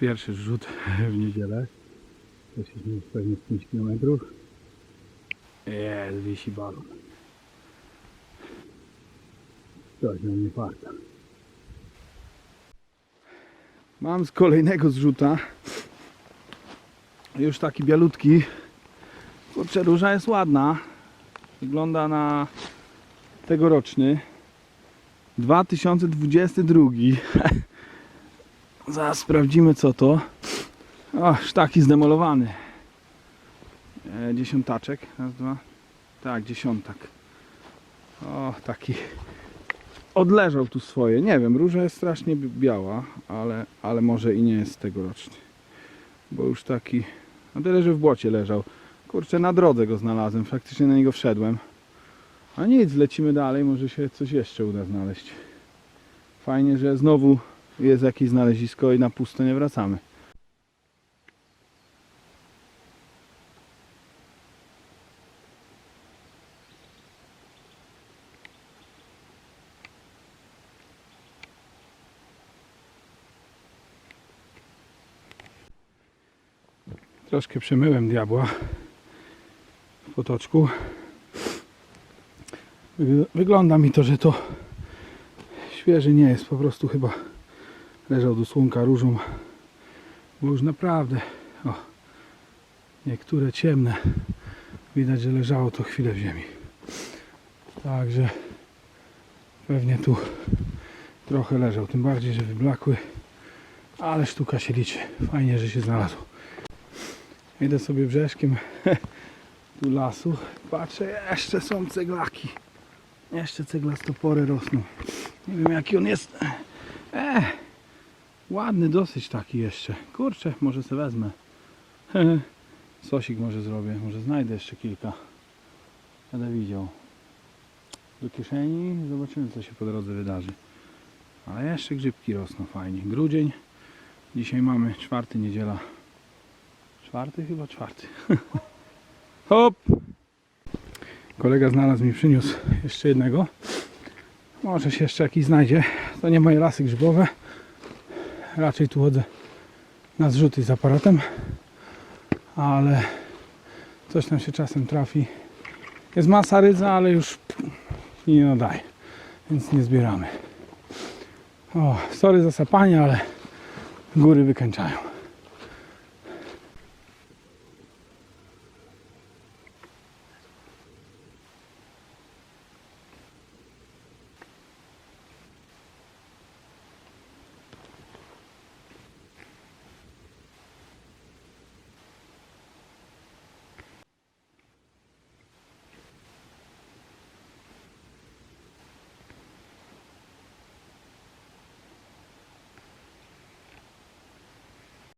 Pierwszy rzut w niedzielę. Poszliśmy pewnie z 5 km. Jest, wisi balon. Coś na mnie farta. Mam z kolejnego zrzuta. Już taki bialutki. Kurczę, róża jest ładna. Wygląda na tegoroczny. 2022. Zaraz sprawdzimy co to. O, sztaki zdemolowany. E, dziesiątaczek. Raz, dwa. Tak, dziesiątak. O, taki. Odleżał tu swoje. Nie wiem, róża jest strasznie bi- biała, ale, ale może i nie jest tegoroczny. Bo już taki. No tyle, że w błocie leżał. Kurczę, na drodze go znalazłem. Faktycznie na niego wszedłem. A nic, lecimy dalej. Może się coś jeszcze uda znaleźć. Fajnie, że znowu jest jakieś znalezisko i na pusto nie wracamy. Troszkę przemyłem diabła w potoczku. Wyg- Wygląda mi to, że to świeży nie jest, po prostu chyba leżał do słonka różą, bo już naprawdę o, niektóre ciemne widać, że leżało to chwilę w ziemi. Także pewnie tu trochę leżał, tym bardziej, że wyblakły, ale sztuka się liczy. Fajnie, że się znalazło. Idę sobie brzeszkiem tu lasu, patrzę, jeszcze są ceglaki. Jeszcze ceglastopory rosną. Nie wiem jaki on jest. E, ładny dosyć taki jeszcze. Kurczę, może se wezmę. Sosik może zrobię, może znajdę jeszcze kilka. Będę widział. Do kieszeni zobaczymy co się po drodze wydarzy. Ale jeszcze grzybki rosną fajnie. Grudzień. Dzisiaj mamy czwarty niedziela. Czwarty? Chyba czwarty. Hop! Kolega znalazł mi, przyniósł jeszcze jednego. Może się jeszcze jakiś znajdzie. To nie moje lasy grzybowe. Raczej tu chodzę na zrzuty z aparatem. Ale coś tam się czasem trafi. Jest masa rydza, ale już nie nadaje. Więc nie zbieramy. O, sorry za sapanie, ale góry wykańczają.